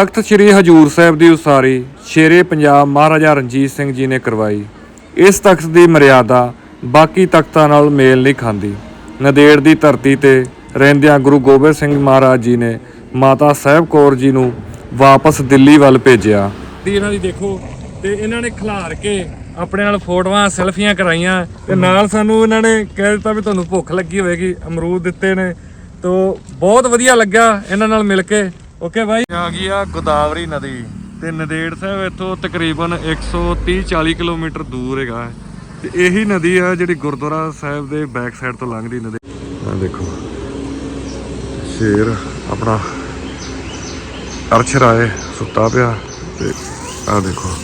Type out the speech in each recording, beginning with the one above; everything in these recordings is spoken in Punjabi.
ਤਖਤ ਸ੍ਰੀ ਹਜੂਰ ਸਾਹਿਬ ਦੀ ਉਸਾਰੀ ਸ਼ੇਰੇ ਪੰਜਾਬ ਮਹਾਰਾਜਾ ਰਣਜੀਤ ਸਿੰਘ ਜੀ ਨੇ ਕਰਵਾਈ। ਇਸ ਤਖਤ ਦੀ ਮਰਿਆਦਾ ਬਾਕੀ ਤਖਤਾਂ ਨਾਲ ਮੇਲ ਨਹੀਂ ਖਾਂਦੀ। ਨਦੇੜ ਦੀ ਧਰਤੀ ਤੇ ਰਹਿੰਦਿਆਂ ਗੁਰੂ ਗੋਬਿੰਦ ਸਿੰਘ ਮਹਾਰਾਜ ਜੀ ਨੇ ਮਾਤਾ ਸਾਹਿਬ ਕੌਰ ਜੀ ਨੂੰ ਵਾਪਸ ਦਿੱਲੀ ਵੱਲ ਭੇਜਿਆ। ਦੀ ਇਹਨਾਂ ਦੀ ਦੇਖੋ ਤੇ ਇਹਨਾਂ ਨੇ ਖਿਲਾਰ ਕੇ ਆਪਣੇ ਨਾਲ ਫੋਟੋਆਂ, ਸੈਲਫੀਆਂ ਕਰਾਈਆਂ ਤੇ ਨਾਲ ਸਾਨੂੰ ਇਹਨਾਂ ਨੇ ਕਹਿ ਦਿੱਤਾ ਵੀ ਤੁਹਾਨੂੰ ਭੁੱਖ ਲੱਗੀ ਹੋਵੇਗੀ, ਅਮਰੂਦ ਦਿੱਤੇ ਨੇ। ਤੋ ਬਹੁਤ ਵਧੀਆ ਲੱਗਾ ਇਹਨਾਂ ਨਾਲ ਮਿਲ ਕੇ। ਓਕੇ ਬਾਈ ਆ ਗਈ ਆ ਗੋਦਾਵਰੀ ਨਦੀ ਤੇ ਨਦੇੜ ਸਾਹਿਬ ਇੱਥੋਂ ਤਕਰੀਬਨ 130 40 ਕਿਲੋਮੀਟਰ ਦੂਰ ਹੈਗਾ। ਤੇ ਇਹੀ ਨਦੀ ਆ ਜਿਹੜੀ ਗੁਰਦੁਆਰਾ ਸਾਹਿਬ ਦੇ ਬੈਕ ਸਾਈਡ ਤੋਂ ਲੰਘਦੀ ਨਦੀ। ਆ ਦੇਖੋ, ਸ਼ੇਰ ਆਪਣਾ ਅਰਸ਼ ਰਾਏ ਸੁੱਤਾ ਪਿਆ ਤੇ ਆ ਦੇਖੋ,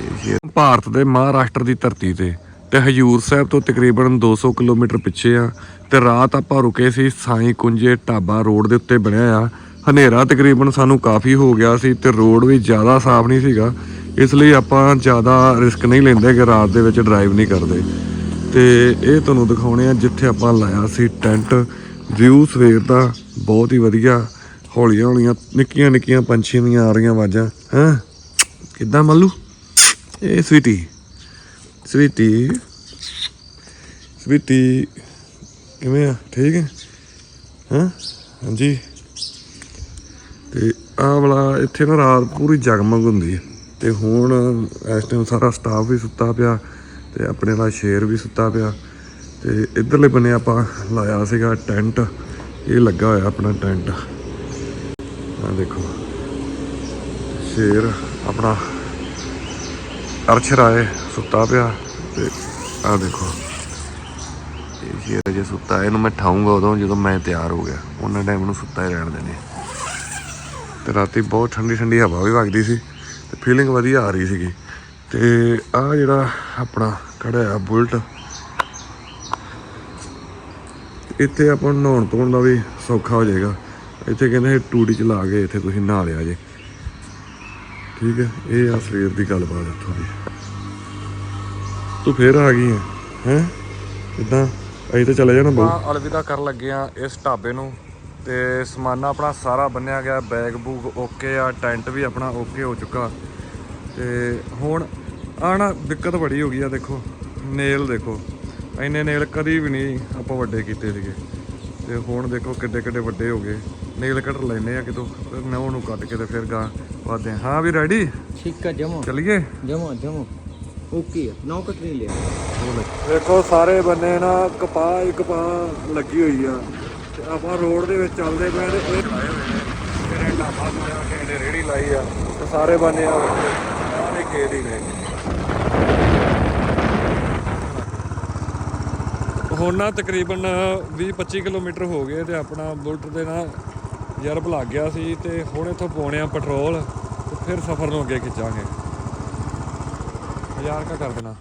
ਇਹ ਭਾਰਤ ਦੇ ਮਹਾਰਾਸ਼ਟਰ ਦੀ ਧਰਤੀ ਤੇ। ਤੇ ਹਜੂਰ ਸਾਹਿਬ ਤੋਂ ਤਕਰੀਬਨ 200 ਕਿਲੋਮੀਟਰ ਪਿੱਛੇ ਆ ਤੇ ਰਾਤ ਆਪਾਂ ਰੁਕੇ ਸੀ ਸਾਈ ਕੁੰਜੇ ਢਾਬਾ ਰੋਡ ਦੇ ਉੱਤੇ ਬਣਿਆ ਆ। ਹਨੇਰਾ ਤਕਰੀਬਨ ਸਾਨੂੰ ਕਾਫੀ ਹੋ ਗਿਆ ਸੀ ਤੇ ਰੋਡ ਵੀ ਜ਼ਿਆਦਾ ਸਾਫ਼ ਨਹੀਂ ਸੀਗਾ। ਇਸ ਲਈ ਆਪਾਂ ਜ਼ਿਆਦਾ ਰਿਸਕ ਨਹੀਂ ਲੈਂਦੇ ਕਿ ਰਾਤ ਦੇ ਵਿੱਚ ਡਰਾਈਵ ਨਹੀਂ ਕਰਦੇ। ਤੇ ਇਹ ਤੁਹਾਨੂੰ ਦਿਖਾਉਣੇ ਆ ਜਿੱਥੇ ਆਪਾਂ ਲਾਇਆ ਸੀ ਟੈਂਟ। ਵਿਊ ਸਵੇਰ ਦਾ ਬਹੁਤ ਹੀ ਵਧੀਆ, ਹੌਲੀਆਂ ਹੌਲੀਆਂ, ਨਿੱਕੀਆਂ ਨਿੱਕੀਆਂ ਪੰਛੀਆਂ ਦੀਆਂ ਆ ਰਹੀਆਂ ਆਵਾਜ਼ਾਂ। ਹੈਂ? ਕਿੱਦਾਂ ਮੱਲੂ? ਇਹ ਸਵੀਟੀ ਸਵੀਟੀ ਸਵੀਟੀ ਕਿਵੇਂ ਆ? ਠੀਕ ਹੈ? ਹਾਂ? ਹਾਂਜੀ। ਤੇ ਆਹ ਵਾਲਾ, ਇੱਥੇ ਨਾ ਰਾਤ ਪੂਰੀ ਜਗਮਗ ਹੁੰਦੀ ਹੈ। ਤੇ ਹੁਣ ਇਸ ਟਾਈਮ ਸਾਰਾ ਸਟਾਫ ਵੀ ਸੁੱਤਾ ਪਿਆ ਤੇ ਆਪਣੇ ਵਾਲਾ ਸ਼ੇਰ ਵੀ ਸੁੱਤਾ ਪਿਆ। ਤੇ ਇਧਰਲੇ ਬੰਨੇ ਆਪਾਂ ਲਾਇਆ ਸੀਗਾ ਟੈਂਟ। ਇਹ ਲੱਗਾ ਹੋਇਆ ਆਪਣਾ ਟੈਂਟ। ਆ ਦੇਖੋ। ਸ਼ੇਰ ਆਪਣਾ ਅਰਸ਼ ਰਾਏ ਸੁੱਤਾ ਪਿਆ ਤੇ ਆ ਦੇਖੋ। ਇਹ ਸ਼ੇਰ ਜੇ ਸੁੱਤਾ, ਇਹਨੂੰ ਮੈਂ ਠਾਉਂਗਾ ਉਦੋਂ ਜਦੋਂ ਮੈਂ ਤਿਆਰ ਹੋ ਗਿਆ। ਉਹਨਾਂ ਟਾਈਮ ਨੂੰ ਸੁੱਤਾ ਹੀ ਰਹਿਣ ਦੇਣੇ। ਤੇ ਰਾਤੀ ਬਹੁਤ ਠੰਡੀ ਠੰਡੀ ਹਵਾ ਵੀ ਵਗਦੀ ਸੀ ਤੇ ਫੀਲਿੰਗ ਵਧੀਆ ਆ ਰਹੀ ਸੀਗੀ। ਤੇ ਆ ਜਿਹੜਾ ਆਪਣਾ ਖੜਾ ਬੁਲਟ, ਇੱਥੇ ਆਪਾਂ ਨਹਾਉਣ ਧੋਣ ਦਾ ਵੀ ਸੌਖਾ ਹੋ ਜਾਏਗਾ। ਇੱਥੇ ਕਹਿੰਦੇ ਟੂਟੀ ਚਲਾ ਕੇ ਇੱਥੇ ਤੁਸੀਂ ਨਹਾ ਲਿਆ ਜੇ। ਠੀਕ ਹੈ, ਇਹ ਆ ਸਵੇਰ ਦੀ ਗੱਲਬਾਤ ਇੱਥੋਂ ਦੀ। ਤੂੰ ਫੇਰ ਆ ਗਈ ਹੈ ਹੈ? ਕਿੱਦਾਂ? ਅਸੀਂ ਤਾਂ ਚਲੇ ਜਾਣਾ ਬਹੁਤ ਅਲਵਿਦਾ ਕਰਨ ਲੱਗੇ ਆ ਇਸ ਢਾਬੇ ਨੂੰ ਤੇ ਸਮਾਨਾ ਆਪਣਾ ਸਾਰਾ ਬੰਨਿਆ ਗਿਆ ਬੈਗ ਬੂਗ ਓਕੇ ਆ ਟੈਂਟ ਵੀ ਆਪਣਾ ਓਕੇ ਹੋ ਚੁੱਕਾ। ਤੇ ਹੁਣ ਆ ਨਾ ਦਿੱਕਤ ਬੜੀ ਹੋ ਗਈ ਆ, ਦੇਖੋ ਨੇਲ ਦੇਖੋ। ਇੰਨੇ ਨੇਲ ਕਦੀ ਵੀ ਨਹੀਂ ਆਪਾਂ ਵੱਡੇ ਕੀਤੇ ਸੀਗੇ। ਤੇ ਹੁਣ ਦੇਖੋ ਕਿੱਡੇ ਕਿੱਡੇ ਵੱਡੇ ਹੋ ਗਏ। ਨੇਲ ਕਟਰ ਲੈਨੇ ਆ ਕਿਤੋਂ ਨਹੁੰ ਨੂੰ ਕੱਟ ਕੇ ਤੇ ਫਿਰ ਗਾਂ ਵਾਦੇ ਹਾਂ ਵੀ ਰੈਡੀ? ਠੀਕ ਹੈ ਜਮੋ। ਚੱਲੀਏ? ਜਮੋ ਜਮੋ। ਓਕੇ ਨੌ ਕਟ ਨਹੀਂ ਲਿਆ। ਦੇਖੋ ਸਾਰੇ ਬੰਨੇ ਨਾ ਕਪਾਹ ਹੀ ਕਪਾਹ ਲੱਗੀ ਹੋਈ ਆ। ਤੇ ਆਪਾਂ ਰੋਡ ਦੇ ਵਿੱਚ ਚੱਲਦੇ ਪਏ ਤੇ ਇਹ ਲਾਏ ਹੋਏ ਨੇ ਕਿਹੜੇ ਢਾਬਾ ਹੋਇਆ ਕਿਹੜੇ ਰੇੜੀ ਲਾਈ ਆ ਤੇ ਸਾਰੇ ਬੰਨੇ ਆ ਸਾਰੇ ਖੇਤ ਹੀ ਨੇ। ਹੁਣ ਨਾ ਤਕਰੀਬਨ 20-25 ਕਿਲੋਮੀਟਰ ਹੋ ਗਏ ਤੇ ਆਪਣਾ ਬੁਲਟ ਦੇ ਨਾਲ ਯਰਬ ਲੱਗ ਗਿਆ ਸੀ ਤੇ ਹੁਣ ਇੱਥੋਂ ਪਾਉਣੇ ਆ ਪੈਟਰੋਲ ਤੇ ਫਿਰ ਸਫ਼ਰ ਨੂੰ ਅੱਗੇ ਖਿੱਚਾਂਗੇ। ਹਜ਼ਾਰ ਕਾ ਕਰ ਦੇਣਾ।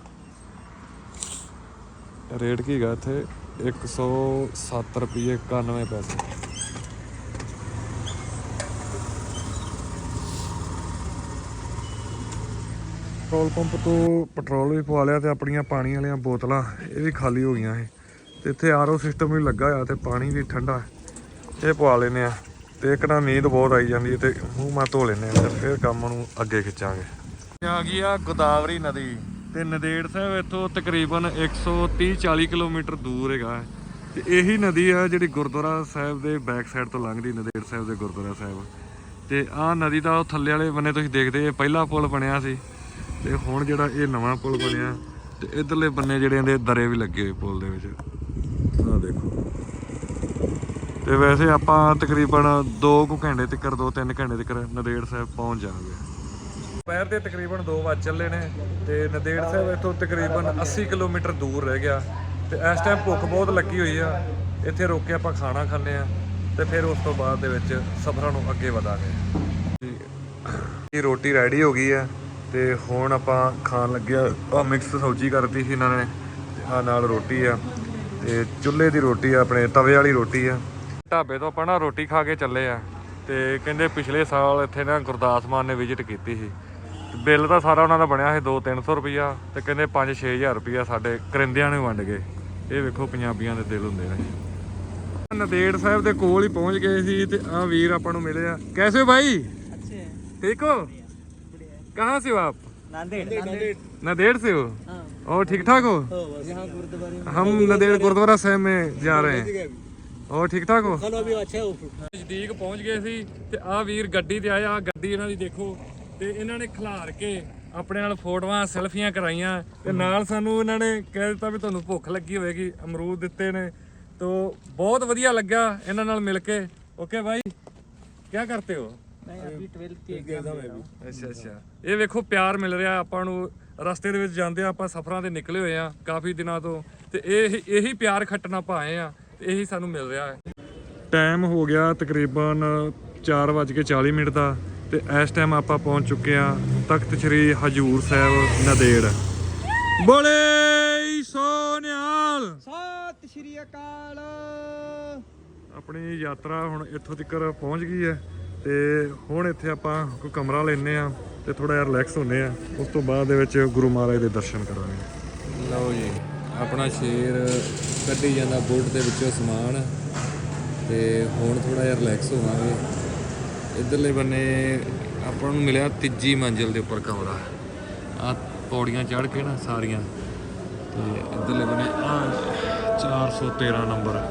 ਰੇਟ ਕੀ ਹੈਗਾ ਇੱਥੇ? 107 ਰੁਪਏ 91 ਪੈਸੇ। ਪੈਟਰੋਲ ਪੰਪ ਤੋਂ ਪੈਟਰੋਲ ਵੀ ਪਵਾ ਲਿਆ ਤੇ ਆਪਣੀਆਂ ਪਾਣੀ ਵਾਲੀਆਂ ਬੋਤਲਾਂ ਇਹ ਵੀ ਖਾਲੀ ਹੋ ਗਈਆਂ ਇਹ ਤੇ ਇੱਥੇ ਆਰਓ ਸਿਸਟਮ ਵੀ ਲੱਗਾ ਹੋਇਆ ਤੇ ਪਾਣੀ ਵੀ ਠੰਡਾ। ਇਹ ਪਵਾ ਲੈਨੇ ਆ। ਤੇ ਇੱਕ ਨਾ ਨੀਂਦ ਬਹੁਤ ਆਈ ਜਾਂਦੀ ਹੈ ਤੇ ਮੂੰਹ ਮਾ ਧੋ ਲੈਨੇ ਆ ਤੇ ਫਿਰ ਕੰਮ ਨੂੰ ਅੱਗੇ ਖਿੱਚਾਂਗੇ। ਆ ਗਈ ਆ ਗੋਦਾਵਰੀ ਨਦੀ। ਤੇ ਨਦੇੜ ਸਾਹਿਬ ਇੱਥੋਂ ਤਕਰੀਬਨ 130 40 ਕਿਲੋਮੀਟਰ ਦੂਰ ਹੈਗਾ ਹੈ। ਤੇ ਇਹੀ ਨਦੀ ਆ ਜਿਹੜੀ ਗੁਰਦੁਆਰਾ ਸਾਹਿਬ ਦੇ ਬੈਕ ਸਾਈਡ ਤੋਂ ਲੰਘਦੀ, ਨਦੇੜ ਸਾਹਿਬ ਦੇ ਗੁਰਦੁਆਰਾ ਸਾਹਿਬ। ਤੇ ਆਹ ਨਦੀ ਦਾ ਉਹ ਥੱਲੇ ਵਾਲੇ ਬੰਨੇ ਤੁਸੀਂ ਦੇਖਦੇ, ਇਹ ਪਹਿਲਾ ਪੁਲ ਬਣਿਆ ਸੀ। ਤੇ ਹੁਣ ਜਿਹੜਾ ਇਹ ਨਵਾਂ ਪੁਲ ਬਣਿਆ, ਤੇ ਇਧਰਲੇ ਬੰਨੇ ਜਿਹੜੇ ਇਹਦੇ ਦਰੇ ਵੀ ਲੱਗੇ ਹੋਏ ਪੁਲ ਦੇ ਵਿੱਚ। ਤੇ ਵੈਸੇ ਆਪਾਂ ਤਕਰੀਬਨ 2 ਕੁ ਘੰਟੇ ਤੱਕ 2-3 ਘੰਟੇ ਤੱਕ ਨਦੇੜ ਸਾਹਿਬ ਪਹੁੰਚ ਜਾਵਾਂਗੇ। ਦੁਪਹਿਰ ਦੇ ਤਕਰੀਬਨ 2 ਵਜ ਚੱਲੇ ਨੇ ਤੇ ਨਦੇੜ ਸਾਹਿਬ ਇੱਥੋਂ ਤਕਰੀਬਨ 80 ਕਿਲੋਮੀਟਰ ਦੂਰ ਰਹਿ ਗਿਆ। ਤੇ ਇਸ ਟਾਈਮ ਭੁੱਖ ਬਹੁਤ ਲੱਗੀ ਹੋਈ ਆ। ਇੱਥੇ ਰੁਕ ਕੇ ਆਪਾਂ ਖਾਣਾ ਖਾਂਦੇ ਆ ਤੇ ਫਿਰ ਉਸ ਤੋਂ ਬਾਅਦ ਦੇ ਵਿੱਚ ਸਫ਼ਰਾਂ ਨੂੰ ਅੱਗੇ ਵਧਾਂਗੇ। ਇਹ ਰੋਟੀ ਰੈਡੀ ਹੋ ਗਈ ਆ ਤੇ ਹੁਣ ਆਪਾਂ ਖਾਣ ਲੱਗੇ ਆ। ਮਿਕਸ ਸਬਜ਼ੀ ਕਰਤੀ ਸੀ ਇਹਨਾਂ ਨੇ ਤੇ ਆ ਨਾਲ ਰੋਟੀ ਆ। ਤੇ ਚੁੱਲ੍ਹੇ ਦੀ ਰੋਟੀ ਆ, ਆਪਣੇ ਤਵੇ ਵਾਲੀ ਰੋਟੀ ਆ। ਢਾਬੇ ਤੋਂ ਆਪਾਂ ਨਾ ਰੋਟੀ ਖਾ ਕੇ ਚੱਲੇ ਆ ਤੇ ਕਹਿੰਦੇ ਪਿਛਲੇ ਸਾਲ ਇੱਥੇ ਨਾ ਗੁਰਦਾਸ ਮਾਨ ਨੇ ਵਿਜ਼ਿਟ ਕੀਤੀ ਸੀ ਬਿੱਲ ਤਾਂ ਸਾਰਾ ਉਹਨਾਂ ਦਾ ਬਣਿਆ ਸੀ 2-300 ਰੁਪਈਆ ਤੇ ਕਹਿੰਦੇ 5-6000 ਰੁਪਈਆ ਸਾਡੇ ਕਰਿੰਦਿਆਂ ਨੂੰ ਵੰਡ ਗਏ ਇਹ ਵੇਖੋ ਪੰਜਾਬੀਆਂ ਦੇ ਦਿਲ ਹੁੰਦੇ ਨੇ ਨਦੇੜ ਸਾਹਿਬ ਦੇ ਕੋਲ ਹੀ ਪਹੁੰਚ ਗਏ ਸੀ ਤੇ ਆ ਵੀਰ ਆਪਾਂ ਨੂੰ ਮਿਲੇ ਆ ਕੈਸੇ ਹੋ ਭਾਈ अच्छे हैं ठीक हो कहाँ से हो आप नांदेड़ नांदेड़ नदेड़ से हो हाँ और ठीक ठाक हो यहाँ गुरुद्वारे में हम नदेड़ गुरुद्वारा ਸਾਹਿਬ में ਜਾ ਰਹੇ हैं ਹੋਰ ਠੀਕ ਠਾਕ ਹੋ? ਚਲੋ ਵੀ ਅੱਛਾ ਹੋ। ਨਜ਼ਦੀਕ ਪਹੁੰਚ ਗਏ ਸੀ ਤੇ ਆ ਵੀਰ ਗੱਡੀ ਤੇ ਆਇਆ ਗੱਡੀ ਇਹਨਾਂ ਦੀ ਦੇਖੋ ਤੇ ਇਹਨਾਂ ਨੇ ਖਿਲਾਰ ਕੇ ਆਪਣੇ ਨਾਲ ਫੋਟੋਆਂ ਸੈਲਫੀਆਂ ਕਰਾਈਆਂ ਤੇ ਨਾਲ ਸਾਨੂੰ ਇਹਨਾਂ ਨੇ ਕਹਿ ਦਿੱਤਾ ਵੀ ਤੁਹਾਨੂੰ ਭੁੱਖ ਲੱਗੀ ਹੋਵੇਗੀ ਅਮਰੂਦ ਦਿੱਤੇ ਨੇ। ਤੋ ਬਹੁਤ ਵਧੀਆ ਲੱਗਾ ਇਹਨਾਂ ਨਾਲ ਮਿਲ ਕੇ। ਓਕੇ ਬਾਈ ਕੀ ਕਰਤੇ ਹੋ? ਅੱਛਾ ਅੱਛਾ। ਇਹ ਵੇਖੋ ਪਿਆਰ ਮਿਲ ਰਿਹਾ ਆਪਾਂ ਨੂੰ ਰਸਤੇ ਦੇ ਵਿੱਚ ਜਾਂਦੇ ਆ ਆਪਾਂ ਸਫ਼ਰਾਂ ਤੇ ਨਿਕਲੇ ਹੋਏ ਆ ਕਾਫੀ ਦਿਨਾਂ ਤੋਂ ਤੇ ਇਹ ਇਹੀ ਪਿਆਰ ਖੱਟਣਾ ਪਾਏ ਆ। ਤੇ ਇਹੀ ਸਾਨੂੰ ਮਿਲ ਰਿਹਾ ਹੈ। ਟਾਈਮ ਹੋ ਗਿਆ ਤਕਰੀਬਨ 4:40 ਮਿੰਟ ਦਾ ਤੇ ਇਸ ਟਾਈਮ ਆਪਾਂ ਪਹੁੰਚ ਚੁੱਕੇ ਆ ਤਖਤ ਸ੍ਰੀ ਹਜੂਰ ਸਾਹਿਬ ਨਦੇੜ। ਬੋਲੇ ਸੋਨਿਆਲ ਸਤਿ ਸ੍ਰੀ ਅਕਾਲ। ਆਪਣੀ ਯਾਤਰਾ ਹੁਣ ਇੱਥੋਂ ਤੱਕ ਪਹੁੰਚ ਗਈ ਹੈ ਤੇ ਹੁਣ ਇੱਥੇ ਆਪਾਂ ਕੋਈ ਕਮਰਾ ਲੈਨੇ ਆ ਤੇ ਥੋੜਾ ਜਿਹਾ ਰਿਲੈਕਸ ਹੁੰਨੇ ਆ ਉਸ ਤੋਂ ਬਾਅਦ ਦੇ ਵਿੱਚ ਗੁਰੂ ਮਹਾਰਾਜ ਦੇ ਦਰਸ਼ਨ ਕਰਾਂਗੇ। ਲਓ ਜੀ। ਆਪਣਾ ਸ਼ੇਰ ਕੱਢੀ ਜਾਂਦਾ ਬੋਟ ਦੇ ਵਿੱਚੋਂ ਸਮਾਨ ਤੇ ਹੁਣ ਥੋੜਾ ਜਿਹਾ ਰਿਲੈਕਸ ਹੋਵਾਂਗੇ। ਇਧਰਲੇ ਬੰਨੇ ਆਪਾਂ ਨੂੰ ਮਿਲਿਆ ਤੀਜੀ ਮੰਜ਼ਿਲ ਦੇ ਉੱਪਰ ਕਮਰਾ। ਆ ਪੌੜੀਆਂ ਚੜ੍ਹ ਕੇ ਨਾ ਸਾਰੀਆਂ। ਤੇ ਇਧਰਲੇ ਬੰਨੇ ਆ 413 ਨੰਬਰ।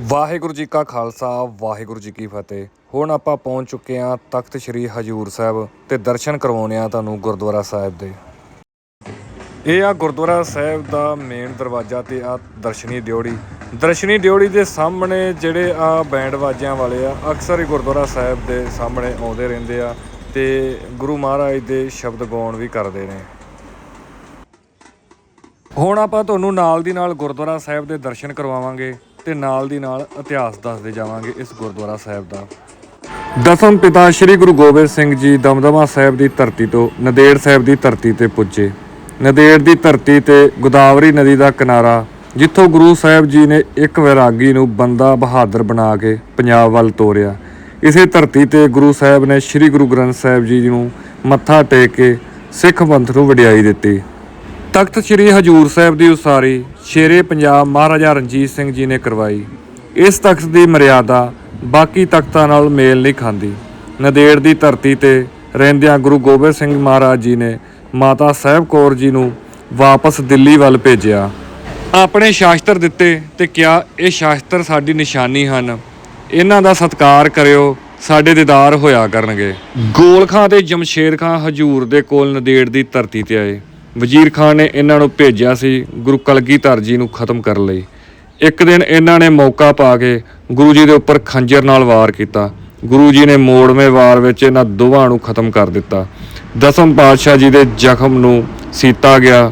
ਵਾਹਿਗੁਰੂ ਜੀ ਕਾ ਖਾਲਸਾ, ਵਾਹਿਗੁਰੂ ਜੀ ਕੀ ਫਤਿਹ। ਹੁਣ ਆਪਾਂ ਪਹੁੰਚ ਚੁੱਕੇ ਹਾਂ ਤਖਤ ਸ੍ਰੀ ਹਜੂਰ ਸਾਹਿਬ ਤੇ ਦਰਸ਼ਨ ਕਰਵਾਉਣੇ ਆ ਤੁਹਾਨੂੰ ਗੁਰਦੁਆਰਾ ਸਾਹਿਬ ਦੇ। ਇਹ ਆ ਗੁਰਦੁਆਰਾ ਸਾਹਿਬ ਦਾ ਮੇਨ ਦਰਵਾਜ਼ਾ ਤੇ ਆ ਦਰਸ਼ਨੀ ਦਿਉੜੀ ਦਰਸ਼ਨੀ ਦਿਉੜੀ ਦੇ ਸਾਹਮਣੇ ਜਿਹੜੇ ਆ ਬੈਂਡ ਵਾਜਿਆਂ ਵਾਲੇ ਆ, ਅਕਸਰ ਹੀ ਗੁਰਦੁਆਰਾ ਸਾਹਿਬ ਦੇ ਸਾਹਮਣੇ ਆਉਂਦੇ ਰਹਿੰਦੇ ਆ ਤੇ ਗੁਰੂ ਮਹਾਰਾਜ ਦੇ ਸ਼ਬਦ ਗਾਉਣ ਵੀ ਕਰਦੇ ਨੇ। ਹੁਣ ਆਪਾਂ ਤੁਹਾਨੂੰ ਨਾਲ ਦੀ ਨਾਲ ਗੁਰਦੁਆਰਾ ਸਾਹਿਬ ਦੇ ਦਰਸ਼ਨ ਕਰਵਾਵਾਂਗੇ ਤੇ ਨਾਲ ਦੀ ਨਾਲ ਇਤਿਹਾਸ ਦੱਸਦੇ ਜਾਵਾਂਗੇ ਇਸ ਗੁਰਦੁਆਰਾ ਸਾਹਿਬ ਦਾ। ਦਸਮ ਪਿਤਾ ਸ੍ਰੀ ਗੁਰੂ ਗੋਬਿੰਦ ਸਿੰਘ ਜੀ ਦਮਦਮਾ ਸਾਹਿਬ ਦੀ ਧਰਤੀ ਤੋਂ, ਨਦੇੜ ਸਾਹਿਬ ਦੀ ਧਰਤੀ ਤੇ ਪੁੱਜੇ। ਨਦੇੜ ਦੀ ਧਰਤੀ ਤੇ ਗੋਦਾਵਰੀ ਨਦੀ ਦਾ ਕਿਨਾਰਾ, ਜਿੱਥੋਂ ਗੁਰੂ ਸਾਹਿਬ ਜੀ ਨੇ ਇੱਕ ਵੈਰਾਗੀ ਨੂੰ ਬੰਦਾ ਬਹਾਦਰ ਬਣਾ ਕੇ ਪੰਜਾਬ ਵੱਲ ਤੋਰਿਆ। ਇਸੇ ਧਰਤੀ ਤੇ ਗੁਰੂ ਸਾਹਿਬ ਨੇ ਸ੍ਰੀ ਗੁਰੂ ਗ੍ਰੰਥ ਸਾਹਿਬ ਜੀ ਨੂੰ ਮੱਥਾ ਟੇਕ ਕੇ ਸਿੱਖ ਪੰਥ ਨੂੰ ਵਡਿਆਈ ਦਿੱਤੀ। ਤਖਤ ਸ੍ਰੀ ਹਜੂਰ ਸਾਹਿਬ ਦੀ ਉਸਾਰੀ ਸ਼ੇਰੇ ਪੰਜਾਬ ਮਹਾਰਾਜਾ ਰਣਜੀਤ ਸਿੰਘ ਜੀ ਨੇ ਕਰਵਾਈ। ਇਸ ਤਖਤ ਦੀ ਮਰਿਆਦਾ ਬਾਕੀ ਤਖਤਾਂ ਨਾਲ ਮੇਲ ਨਹੀਂ ਖਾਂਦੀ। ਨਦੇੜ ਦੀ ਧਰਤੀ ਤੇ ਰਹਿੰਦਿਆਂ ਗੁਰੂ ਗੋਬਿੰਦ ਸਿੰਘ ਮਹਾਰਾਜ ਜੀ ਨੇ ਮਾਤਾ ਸਾਹਿਬ ਕੌਰ ਜੀ ਨੂੰ ਵਾਪਸ ਦਿੱਲੀ ਵੱਲ ਭੇਜਿਆ। ਆਪਣੇ ਸ਼ਾਸਤਰ ਦਿੱਤੇ ਤੇ ਕਿਹਾ, ਇਹ ਸ਼ਾਸਤਰ ਸਾਡੀ ਨਿਸ਼ਾਨੀ ਹਨ। ਇਹਨਾਂ ਦਾ ਸਤਿਕਾਰ ਕਰਿਓ, ਸਾਡੇ ਦੀਦਾਰ ਹੋਇਆ ਕਰਨਗੇ। ਗੋਲ ਖਾਂ ਤੇ ਜਮਸ਼ੇਰ ਖਾਂ ਹਜੂਰ ਦੇ ਕੋਲ ਨਦੇੜ ਦੀ ਧਰਤੀ ਤੇ ਆਏ। ਵਜ਼ੀਰ ਖਾਨ ਨੇ ਇਹਨਾਂ ਨੂੰ ਭੇਜਿਆ ਸੀ, ਗੁਰੂ ਕਲਗੀਧਰ ਜੀ ਨੂੰ ਖਤਮ ਕਰਨ ਲਈ। ਇੱਕ ਦਿਨ ਇਹਨਾਂ ਨੇ ਮੌਕਾ ਪਾ ਕੇ ਗੁਰੂ ਜੀ ਦੇ ਉੱਪਰ ਖੰਜਰ ਨਾਲ ਵਾਰ ਕੀਤਾ। ਗੁਰੂ ਜੀ ਨੇ ਮੋੜਵੇਂ ਵਾਰ ਵਿੱਚ ਇਹਨਾਂ ਦੋਵਾਂ ਨੂੰ ਖਤਮ ਕਰ ਦਿੱਤਾ। ਦਸਮ ਪਾਤਸ਼ਾਹ ਜੀ ਦੇ ਜ਼ਖਮ ਨੂੰ ਸੀਤਾ ਗਿਆ।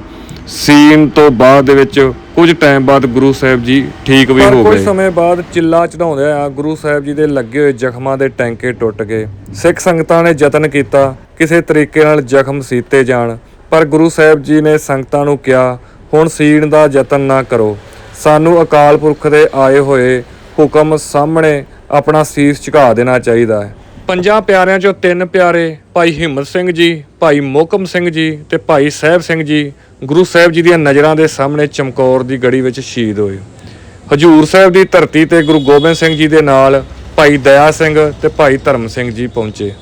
ਸੀਨ ਤੋਂ ਬਾਅਦ ਦੇ ਵਿੱਚ ਕੁਝ ਟਾਈਮ ਬਾਅਦ ਗੁਰੂ ਸਾਹਿਬ ਜੀ ਠੀਕ ਵੀ ਹੋ ਗਏ। ਕੁਝ ਸਮੇਂ ਬਾਅਦ ਚਿੱਲਾ ਚੜਾਉਂਦੇ ਆ ਗੁਰੂ ਸਾਹਿਬ ਜੀ ਦੇ ਲੱਗੇ ਹੋਏ ਜ਼ਖਮਾਂ ਦੇ ਟੈਂਕੇ ਟੁੱਟ ਗਏ। ਸਿੱਖ ਸੰਗਤਾਂ ਨੇ ਯਤਨ ਕੀਤਾ ਕਿਸੇ ਤਰੀਕੇ ਨਾਲ ਜ਼ਖਮ ਸੀਤੇ ਜਾਣ ਪਰ ਗੁਰੂ ਸਾਹਿਬ ਜੀ ਨੇ ਸੰਗਤਾਂ ਨੂੰ ਕਿਹਾ ਹੁਣ ਸੀਣ ਦਾ ਯਤਨ ਨਾ ਕਰੋ। ਸਾਨੂੰ ਅਕਾਲ ਪੁਰਖ ਦੇ ਆਏ ਹੋਏ ਹੁਕਮ ਸਾਹਮਣੇ ਆਪਣਾ ਸੀਸ ਝੁਕਾ ਦੇਣਾ ਚਾਹੀਦਾ ਹੈ। ਪੰਜਾਂ ਪਿਆਰਿਆਂ ਚੋਂ ਤਿੰਨ ਪਿਆਰੇ ਭਾਈ ਹਿੰਮਤ ਸਿੰਘ ਜੀ, ਭਾਈ ਮੋਕਮ ਸਿੰਘ ਜੀ ਤੇ ਭਾਈ ਸਾਹਿਬ ਸਿੰਘ ਜੀ ਗੁਰੂ ਸਾਹਿਬ ਜੀ ਦੀਆਂ ਨਜ਼ਰਾਂ ਦੇ ਸਾਹਮਣੇ ਚਮਕੌਰ ਦੀ ਗੜੀ ਵਿੱਚ ਸ਼ਹੀਦ ਹੋਏ। ਹਜੂਰ ਸਾਹਿਬ ਦੀ ਧਰਤੀ ਤੇ ਗੁਰੂ ਗੋਬਿੰਦ ਸਿੰਘ ਜੀ ਦੇ ਨਾਲ ਭਾਈ ਦਇਆ ਸਿੰਘ ਤੇ ਭਾਈ ਧਰਮ ਸਿੰਘ ਜੀ ਪਹੁੰਚੇ।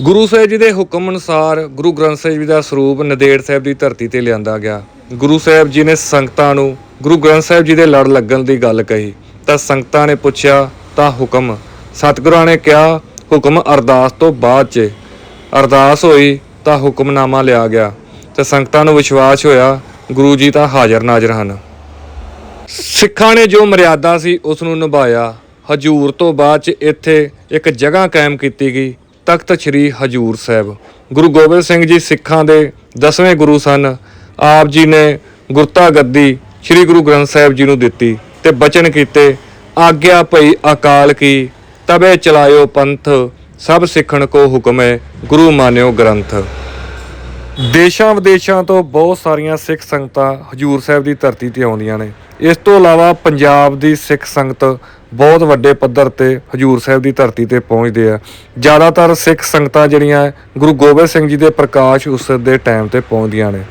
ਗੁਰੂ ਸਾਹਿਬ ਜੀ ਦੇ ਹੁਕਮ ਅਨੁਸਾਰ ਗੁਰੂ ਗ੍ਰੰਥ ਸਾਹਿਬ ਜੀ ਦਾ ਸਰੂਪ ਨਦੇੜ ਸਾਹਿਬ ਦੀ ਧਰਤੀ ਤੇ ਲਿਆਂਦਾ ਗਿਆ। ਗੁਰੂ ਸਾਹਿਬ ਜੀ ਨੇ ਸੰਗਤਾਂ ਨੂੰ ਗੁਰੂ ਗ੍ਰੰਥ ਸਾਹਿਬ ਜੀ ਦੇ ਲੜ ਲੱਗਣ ਦੀ ਗੱਲ ਕਹੀ। ਤਾਂ ਸੰਗਤਾਂ ਨੇ ਪੁੱਛਿਆ, ਤਾਂ ਹੁਕਮ ਸਤਿਗੁਰਾਂ ਨੇ ਕਿਹਾ ਹੁਕਮ ਅਰਦਾਸ ਤੋਂ ਬਾਅਦ 'ਚ ਅਰਦਾਸ ਹੋਈ ਤਾਂ ਹੁਕਮਨਾਮਾ ਲਿਆ ਗਿਆ ਤੇ ਸੰਗਤਾਂ ਨੂੰ ਵਿਸ਼ਵਾਸ ਹੋਇਆ ਗੁਰੂ ਜੀ ਤਾਂ ਹਾਜ਼ਰ ਨਾਜ਼ਰ ਹਨ। ਸਿੱਖਾਂ ਨੇ ਜੋ ਮਰਿਆਦਾ ਸੀ ਉਸ ਨੂੰ ਨਿਭਾਇਆ। ਹਜੂਰ ਤੋਂ ਬਾਅਦ ਚ ਇੱਥੇ ਇੱਕ ਜਗ੍ਹਾ ਕਾਇਮ ਕੀਤੀ ਗਈ, ਤਖਤ ਸ੍ਰੀ ਹਜੂਰ ਸਾਹਿਬ। ਗੁਰੂ ਗੋਬਿੰਦ ਸਿੰਘ ਜੀ ਸਿੱਖਾਂ ਦੇ 10ਵੇਂ ਗੁਰੂ ਸਨ। ਆਪ ਜੀ ਨੇ ਗੁਰਤਾ ਗੱਦੀ ਸ੍ਰੀ ਗੁਰੂ ਗ੍ਰੰਥ ਸਾਹਿਬ ਜੀ ਨੂੰ ਦਿੱਤੀ ਤੇ ਬਚਨ ਕੀਤੇ, ਆਗਿਆ ਭਈ ਅਕਾਲ ਕੀ ਤਬੇ ਚਲਾਇਓ ਪੰਥ, ਸਭ ਸਿੱਖਣ ਕੋ ਹੁਕਮ ਹੈ ਗੁਰੂ ਮਾਨਿਓ ਗ੍ਰੰਥ। ਦੇਸ਼ਾਂ ਵਿਦੇਸ਼ਾਂ ਤੋਂ ਬਹੁਤ ਸਾਰੀਆਂ ਸਿੱਖ ਸੰਗਤਾਂ ਹਜੂਰ ਸਾਹਿਬ ਦੀ ਧਰਤੀ ਤੇ ਆਉਂਦੀਆਂ ਨੇ। ਇਸ ਤੋਂ ਇਲਾਵਾ ਪੰਜਾਬ ਦੀ ਸਿੱਖ ਸੰਗਤ ਬਹੁਤ ਵੱਡੇ ਪੱਧਰ ਤੇ ਹਜੂਰ ਸਾਹਿਬ ਦੀ ਧਰਤੀ ਤੇ ਪਹੁੰਚਦੇ ਆ। ਜ਼ਿਆਦਾਤਰ ਸਿੱਖ ਸੰਗਤਾਂ ਜਿਹੜੀਆਂ ਗੁਰੂ ਗੋਬਿੰਦ ਸਿੰਘ ਜੀ ਦੇ ਪ੍ਰਕਾਸ਼ ਉਤਸਵ ਦੇ ਟਾਈਮ ਤੇ ਪਹੁੰਚਦੀਆਂ ਨੇ।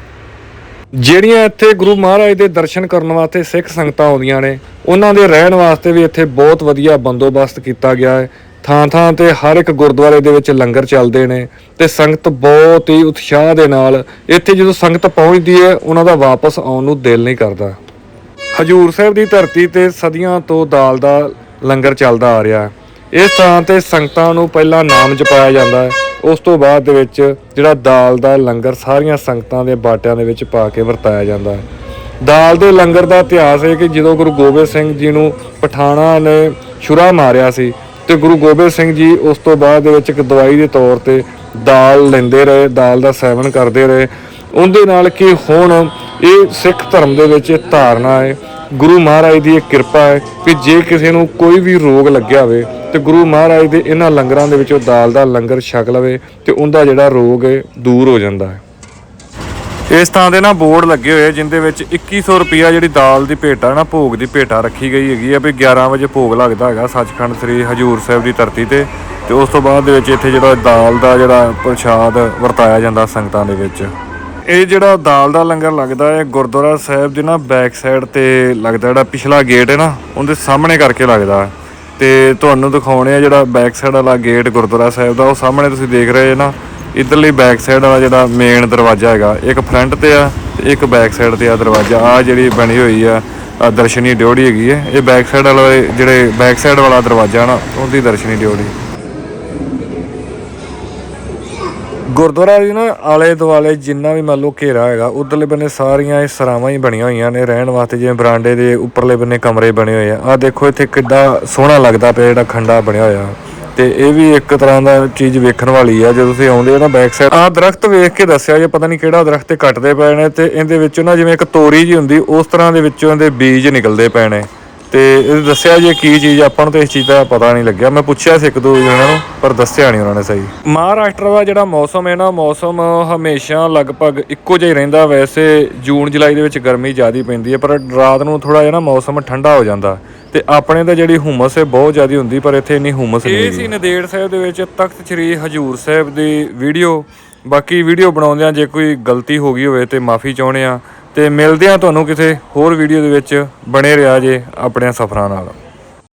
ਜਿਹੜੀਆਂ ਇੱਥੇ ਗੁਰੂ ਮਹਾਰਾਜ ਦੇ ਦਰਸ਼ਨ ਕਰਨ ਵਾਸਤੇ ਸਿੱਖ ਸੰਗਤਾਂ ਆਉਂਦੀਆਂ ਨੇ, ਉਹਨਾਂ ਦੇ ਰਹਿਣ ਵਾਸਤੇ ਵੀ ਇੱਥੇ ਬਹੁਤ ਵਧੀਆ ਬੰਦੋਬਸਤ ਕੀਤਾ ਗਿਆ ਹੈ। ਥਾਂ ਥਾਂ ਤੇ ਹਰ ਇੱਕ ਗੁਰਦੁਆਰੇ ਦੇ ਵਿੱਚ ਲੰਗਰ ਚੱਲਦੇ ਨੇ ਤੇ ਸੰਗਤ ਬਹੁਤ ਹੀ ਉਤਸ਼ਾਹ ਦੇ ਨਾਲ ਇੱਥੇ ਜਦੋਂ ਸੰਗਤ ਪਹੁੰਚਦੀ ਹੈ, ਉਹਨਾਂ ਦਾ ਵਾਪਸ ਆਉਣ ਨੂੰ ਦਿਲ ਨਹੀਂ ਕਰਦਾ। ਹਜੂਰ ਸਾਹਿਬ ਦੀ ਧਰਤੀ ਤੇ ਸਦੀਆਂ ਤੋਂ ਦਾਲ ਦਾ ਲੰਗਰ ਚੱਲਦਾ ਆ ਰਿਹਾ ਹੈ। ਇਸ ਥਾਂ ਤੇ ਸੰਗਤਾਂ ਨੂੰ ਪਹਿਲਾਂ ਨਾਮ ਜਪਾਇਆ ਜਾਂਦਾ ਹੈ। ਉਸ ਤੋਂ ਬਾਅਦ ਦੇ ਵਿੱਚ ਜਿਹੜਾ ਦਾਲ ਦਾ ਲੰਗਰ ਸਾਰੀਆਂ ਸੰਗਤਾਂ ਦੇ ਬਾਟਿਆਂ ਦੇ ਵਿੱਚ ਪਾ ਕੇ ਵਰਤਾਇਆ ਜਾਂਦਾ ਹੈ। ਦਾਲ ਦੇ ਲੰਗਰ ਦਾ ਇਤਿਹਾਸ ਹੈ ਕਿ ਜਦੋਂ ਗੁਰੂ ਗੋਬਿੰਦ ਸਿੰਘ ਜੀ ਨੂੰ ਪਠਾਣਾ ਨੇ ਛੁਰਾ ਮਾਰਿਆ ਸੀ ਤੇ ਗੁਰੂ ਗੋਬਿੰਦ ਸਿੰਘ ਜੀ ਉਸ ਤੋਂ ਬਾਅਦ ਦੇ ਵਿੱਚ ਇੱਕ ਦਵਾਈ ਦੇ ਤੌਰ ਤੇ ਦਾਲ ਲੈਂਦੇ ਰਹੇ, ਦਾਲ ਦਾ ਸੇਵਨ ਕਰਦੇ ਰਹੇ। ਉਹਦੇ ਨਾਲ ਕਿ ਹੁਣ ਇਹ ਸਿੱਖ ਧਰਮ ਦੇ ਵਿੱਚ ਧਾਰਨਾ ਹੈ, ਗੁਰੂ ਮਹਾਰਾਜ ਦੀ ਇਹ ਕਿਰਪਾ ਹੈ ਕਿ ਜੇ ਕਿਸੇ ਨੂੰ ਕੋਈ ਵੀ ਰੋਗ ਲੱਗਿਆ ਹੋਵੇ ਤੇ ਗੁਰੂ ਮਹਾਰਾਜ ਦੇ ਇਹਨਾਂ ਲੰਗਰਾਂ ਦੇ ਵਿੱਚੋਂ ਦਾਲ ਦਾ ਲੰਗਰ ਛਕ ਲਵੇ ਤੇ ਉਹਦਾ ਜਿਹੜਾ ਰੋਗ ਹੈ, ਦੂਰ ਹੋ ਜਾਂਦਾ ਹੈ। ਇਸ ਥਾਂ ਦੇ ਨਾ ਬੋਰਡ ਲੱਗੇ ਹੋਏ ਆ, ਜਿੰਦੇ ਵਿੱਚ 2100 ਰੁਪਿਆ ਜਿਹੜੀ ਦਾਲ ਦੀ ਭੇਟਾ ਨਾ, ਭੋਗ ਦੀ ਭੇਟਾ ਰੱਖੀ ਗਈ ਹੈਗੀ ਆ ਵੀ 11 ਵਜੇ ਭੋਗ ਲੱਗਦਾ ਹੈਗਾ ਸੱਚਖੰਡ ਸ੍ਰੀ ਹਜੂਰ ਸਾਹਿਬ ਦੀ ਧਰਤੀ ਤੇ। ਤੇ ਉਸ ਤੋਂ ਬਾਅਦ ਦੇ ਵਿੱਚ ਇੱਥੇ ਜਿਹੜਾ ਦਾਲ ਦਾ ਜਿਹੜਾ ਪ੍ਰਸ਼ਾਦ ਵਰਤਾਇਆ ਜਾਂਦਾ ਸੰਗਤਾਂ ਦੇ ਵਿੱਚ। ਇਹ ਜਿਹੜਾ ਦਾਲ ਦਾ ਲੰਗਰ ਲੱਗਦਾ ਹੈ, ਗੁਰਦੁਆਰਾ ਸਾਹਿਬ ਦੇ ਨਾ ਬੈਕ ਸਾਈਡ ਤੇ ਲੱਗਦਾ ਜਿਹੜਾ ਪਿਛਲਾ ਗੇਟ ਹੈ ਨਾ, ਉਹਦੇ ਸਾਹਮਣੇ ਕਰਕੇ ਲੱਗਦਾ ਤੇ ਤੁਹਾਨੂੰ ਦਿਖਾਉਣੇ ਆ ਜਿਹੜਾ ਬੈਕ ਸਾਈਡ ਵਾਲਾ ਗੇਟ ਗੁਰਦੁਆਰਾ ਸਾਹਿਬ ਦਾ, ਉਹ ਸਾਹਮਣੇ ਤੁਸੀਂ ਦੇਖ ਰਹੇ ਹੋ ਨਾ, ਇਧਰਲੀ ਬੈਕ ਸਾਈਡ ਵਾਲਾ ਜਿਹੜਾ ਮੇਨ ਦਰਵਾਜ਼ਾ ਹੈਗਾ, ਇੱਕ ਫਰੰਟ ਤੇ ਆ ਤੇ ਇੱਕ ਬੈਕ ਸਾਈਡ ਤੇ ਆ ਦਰਵਾਜ਼ਾ ਆ ਜਿਹੜੀ ਬਣੀ ਹੋਈ ਆ ਦਰਸ਼ਨੀ ਡਿਓੜੀ ਹੈਗੀ ਹੈ, ਇਹ ਬੈਕ ਸਾਈਡ ਵਾਲੇ ਜਿਹੜੇ ਬੈਕ ਸਾਈਡ ਵਾਲਾ ਦਰਵਾਜ਼ਾ ਨਾ, ਉਹਦੀ ਦਰਸ਼ਨੀ ਡਿਓੜੀ ਗੁਰਦੁਆਰਾ ਜੀ ਨਾ ਆਲੇ ਦੁਆਲੇ ਜਿੰਨਾ ਵੀ ਮੰਨ ਲਓ ਘੇਰਾ ਹੈਗਾ, ਉਧਰਲੇ ਬੰਨੇ ਸਾਰੀਆਂ ਇਹ ਸਰਾਵਾਂ ਹੀ ਬਣੀਆਂ ਹੋਈਆਂ ਨੇ ਰਹਿਣ ਵਾਸਤੇ, ਜਿਵੇਂ ਬਰਾਂਡੇ ਦੇ ਉੱਪਰਲੇ ਬੰਨੇ ਕਮਰੇ ਬਣੇ ਹੋਏ ਆ। ਆ ਦੇਖੋ ਇੱਥੇ ਕਿੱਦਾਂ ਸੋਹਣਾ ਲੱਗਦਾ ਪਿਆ ਜਿਹੜਾ ਖੰਡਾ ਬਣਿਆ ਹੋਇਆ। ਤੇ ਇਹ ਵੀ ਇੱਕ ਤਰ੍ਹਾਂ ਦਾ ਚੀਜ਼ ਵੇਖਣ ਵਾਲੀ ਆ ਜਦੋਂ ਤੁਸੀਂ ਆਉਂਦੇ ਹੋ ਨਾ ਬੈਕ ਸਾਈਡ ਆ ਦਰਖਤ ਵੇਖ ਕੇ ਦੱਸਿਆ ਜੇ, ਪਤਾ ਨਹੀਂ ਕਿਹੜਾ ਦਰਖਤ ਤੇ ਕੱਟਦੇ ਪਏ ਨੇ ਤੇ ਇਹਦੇ ਵਿੱਚੋਂ ਨਾ ਜਿਵੇਂ ਇੱਕ ਤੋਰੀ ਜੀ ਹੁੰਦੀ, ਉਸ ਤਰ੍ਹਾਂ ਦੇ ਵਿੱਚੋਂ ਇਹਦੇ ਬੀਜ ਨਿਕਲਦੇ ਪਏ ਨੇ। ਤੇ ਇਹ ਦੱਸਿਆ ਜੇ ਕੀ ਚੀਜ਼ ਆਪਾਂ ਨੂੰ ਤਾਂ ਇਸ ਚੀਜ਼ ਦਾ ਪਤਾ ਨਹੀਂ ਲੱਗਿਆ। ਮੈਂ ਪੁੱਛਿਆ ਸੀ ਇੱਕ ਦੋ ਜਣਿਆਂ ਨੂੰ ਪਰ ਦੱਸਿਆ ਨਹੀਂ ਉਹਨਾਂ ਨੇ ਸਹੀ। ਮਹਾਰਾਸ਼ਟਰ ਦਾ ਜਿਹੜਾ ਮੌਸਮ ਹੈ ਨਾ ਮੌਸਮ ਹਮੇਸ਼ਾ ਲਗਭਗ ਇੱਕੋ ਜਿਹਾ ਹੀ ਰਹਿੰਦਾ। ਵੈਸੇ ਜੂਨ ਜੁਲਾਈ ਦੇ ਵਿੱਚ ਗਰਮੀ ਜ਼ਿਆਦਾ ਪੈਂਦੀ ਹੈ ਪਰ ਰਾਤ ਨੂੰ ਥੋੜਾ ਜਿਹਾ ਨਾ ਮੌਸਮ ਠੰਡਾ ਹੋ ਜਾਂਦਾ। ਤੇ ਆਪਣੇ ਤਾਂ ਜਿਹੜੀ ਹੁਮਸ ਹੈ ਬਹੁਤ ਜ਼ਿਆਦਾ ਹੁੰਦੀ ਪਰ ਇੱਥੇ ਇੰਨੀ ਹੁਮਸ ਨਹੀਂ ਇਹ ਸੀ ਨਦੇੜ ਸਾਹਿਬ ਦੇ ਵਿੱਚ ਤਖਤ ਸ੍ਰੀ ਹਜੂਰ ਸਾਹਿਬ ਦੀ ਵੀਡੀਓ। ਬਾਕੀ ਵੀਡੀਓ ਬਣਾਉਂਦਿਆਂ ਜੇ ਕੋਈ ਗਲਤੀ ਹੋ ਗਈ ਹੋਵੇ ਤੇ ਮਾਫੀ ਚਾਹੁੰਦੇ ਆ ਤੇ ਮਿਲਦੇ ਆ ਤੁਹਾਨੂੰ ਕਿਸੇ ਹੋਰ ਵੀਡੀਓ ਦੇ ਵਿੱਚ। ਬਣੇ ਰਿਹਾ ਜੇ ਆਪਣੇ ਸਫ਼ਰਾਂ ਨਾਲ।